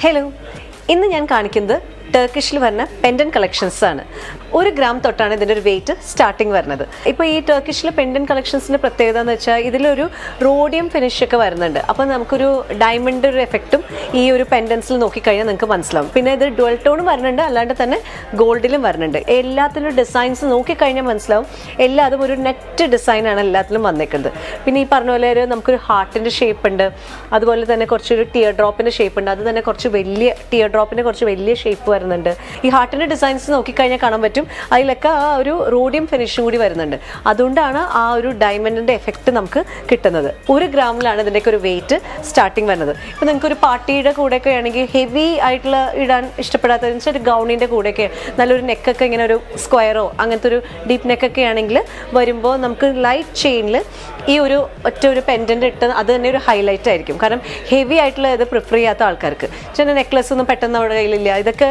Hello ഇന്ന് ഞാൻ കാണിക്കുന്നത് ടർക്കിഷിൽ വരുന്ന പെൻഡൻ കളക്ഷൻസ് ആണ്. ഒരു ഗ്രാം തൊട്ടാണ് ഇതിന്റെ ഒരു വെയിറ്റ് സ്റ്റാർട്ടിങ് വരുന്നത്. ഇപ്പോൾ ഈ ടർക്കിഷിലെ പെൻഡൻ കളക്ഷൻസിന്റെ പ്രത്യേകത എന്ന് വെച്ചാൽ ഇതിലൊരു റോഡിയം ഫിനിഷ് ഒക്കെ വരുന്നുണ്ട്. അപ്പോൾ നമുക്കൊരു ഡയമണ്ട് ഒരു എഫക്റ്റും ഈ ഒരു പെൻഡൻസിൽ നോക്കിക്കഴിഞ്ഞാൽ നിങ്ങൾക്ക് മനസ്സിലാവും. പിന്നെ ഇത് ഡുവൽ ടോണും വരുന്നുണ്ട് അല്ലാണ്ട് തന്നെ ഗോൾഡിലും വരുന്നുണ്ട്. എല്ലാത്തിലും ഡിസൈൻസ് നോക്കിക്കഴിഞ്ഞാൽ മനസ്സിലാവും. എല്ലാതും ഒരു നെറ്റ് ഡിസൈനാണ് എല്ലാത്തിലും വന്നേക്കുന്നത്. പിന്നെ ഈ പറഞ്ഞ പോലെ ഒരു നമുക്കൊരു ഹാർട്ടിന്റെ ഷേപ്പ് ഉണ്ട്. അതുപോലെ തന്നെ കുറച്ചൊരു ടിയർ ഡ്രോപ്പിന്റെ ഷേപ്പ് ഉണ്ട്. അത് തന്നെ കുറച്ച് വലിയ ടിയർ ഡ്രോപ്പിന്റെ കുറച്ച് വലിയ ഷേപ്പ് വരുന്നുണ്ട്. ഈ ഹാർട്ടിന്റെ ഡിസൈൻസ് നോക്കിക്കഴിഞ്ഞാൽ കാണാൻ പറ്റും. അതിലൊക്കെ ആ ഒരു റോഡിയം ഫിനിഷും കൂടി വരുന്നുണ്ട്. അതുകൊണ്ടാണ് ആ ഒരു ഡയമണ്ടിന്റെ എഫക്റ്റ് നമുക്ക് കിട്ടുന്നത്. ഒരു ഗ്രാമിലാണ് ഇതിന്റെയൊക്കെ ഒരു വെയിറ്റ് സ്റ്റാർട്ടിങ് വരുന്നത്. ഇപ്പോൾ നിങ്ങൾക്ക് ഒരു പാർട്ടിയുടെ കൂടെയൊക്കെ ആണെങ്കിൽ ഹെവി ആയിട്ടുള്ള ഇടാൻ ഇഷ്ടപ്പെടാത്ത ഒരു ഗൗണിന്റെ കൂടെയൊക്കെ നല്ലൊരു നെക്കൊക്കെ ഇങ്ങനെ ഒരു സ്ക്വയറോ അങ്ങനത്തെ ഒരു ഡീപ്പ് നെക്കൊക്കെ ആണെങ്കിൽ വരുമ്പോൾ നമുക്ക് ലൈറ്റ് ചെയിനിൽ ഈ ഒരു ഒറ്റ ഒരു പെൻഡന്റ് ഇട്ട് അത് തന്നെ ഒരു ഹൈലൈറ്റ് ആയിരിക്കും. കാരണം ഹെവി ആയിട്ടുള്ള ഇത് പ്രിഫർ ചെയ്യാത്ത ആൾക്കാർക്ക്. ചില നെക്ലസ് ഒന്നും പെട്ടെന്ന് അവിടെ കയ്യിലില്ല. ഇതൊക്കെ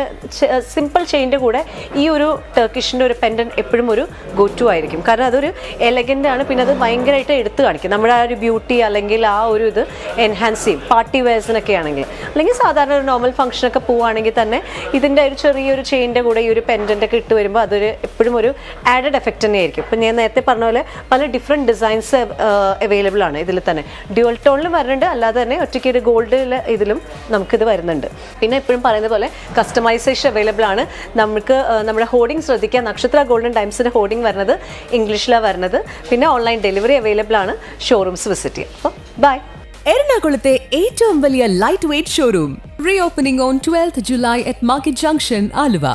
സിമ്പിൾ ചെയിന്റെ കൂടെ ഈ ഒരു ടർക്കിഷിന്റെ ഒരു പെൻഡൻ എപ്പോഴും ഒരു ഗോ ടു ആയിരിക്കും. കാരണം അതൊരു എലഗന്റ് ആണ്. പിന്നെ അത് ഭയങ്കരമായിട്ട് എടുത്തു കാണിക്കും. നമ്മുടെ ആ ഒരു ബ്യൂട്ടി അല്ലെങ്കിൽ ആ ഒരു ഇത് എൻഹാൻസ് ചെയ്യും. പാർട്ടി വെയർസിനൊക്കെ ആണെങ്കിൽ. അല്ലെങ്കിൽ സാധാരണ ഒരു നോർമൽ ഫംഗ്ഷനൊക്കെ പോവുകയാണെങ്കിൽ തന്നെ ഇതിന്റെ ഒരു ചെറിയൊരു ചെയിന്റെ കൂടെ ഈ ഒരു പെൻഡന്റ് ഒക്കെ ഇട്ട് വരുമ്പോൾ അതൊരു എപ്പോഴും ഒരു ആഡഡ് എഫക്റ്റ് തന്നെ ആയിരിക്കും ഇപ്പം ഞാൻ നേരത്തെ പറഞ്ഞ പോലെ പല ഡിഫറെന്റ് ഡിസൈൻസ് അവൈലബിൾ ആണ് ഇതിൽ തന്നെ. ഡ്യുവൽ ടോണിലും വരുന്നുണ്ട്. അല്ലാതെ തന്നെ ഒറ്റയ്ക്ക് ഒരു ഗോൾഡിൽ ഇതിലും നമുക്കിത് വരുന്നുണ്ട്. പിന്നെ എപ്പോഴും പറയുന്ന പോലെ കസ്റ്റമൈസേഷൻ അവൈലബിൾ ആണ്. നമുക്ക് നമ്മുടെ ഹോർഡിംഗ് ശ്രദ്ധിക്കുക നക്ഷത്ര ഗോൾഡൻ ടൈംസിന്റെ ഹോർഡിംഗ് വരുന്നത് ഇംഗ്ലീഷിലാണ് വരുന്നത്. പിന്നെ ഓൺലൈൻ ഡെലിവറി അവൈലബിൾ ആണ്. ഷോറൂംസ് വിസിറ്റ് ചെയ്യുക അപ്പോൾ ബൈ എറണാകുളത്തെ ഏറ്റവും വലിയ light weight showroom reopening on twelfth July at market junction Aluva.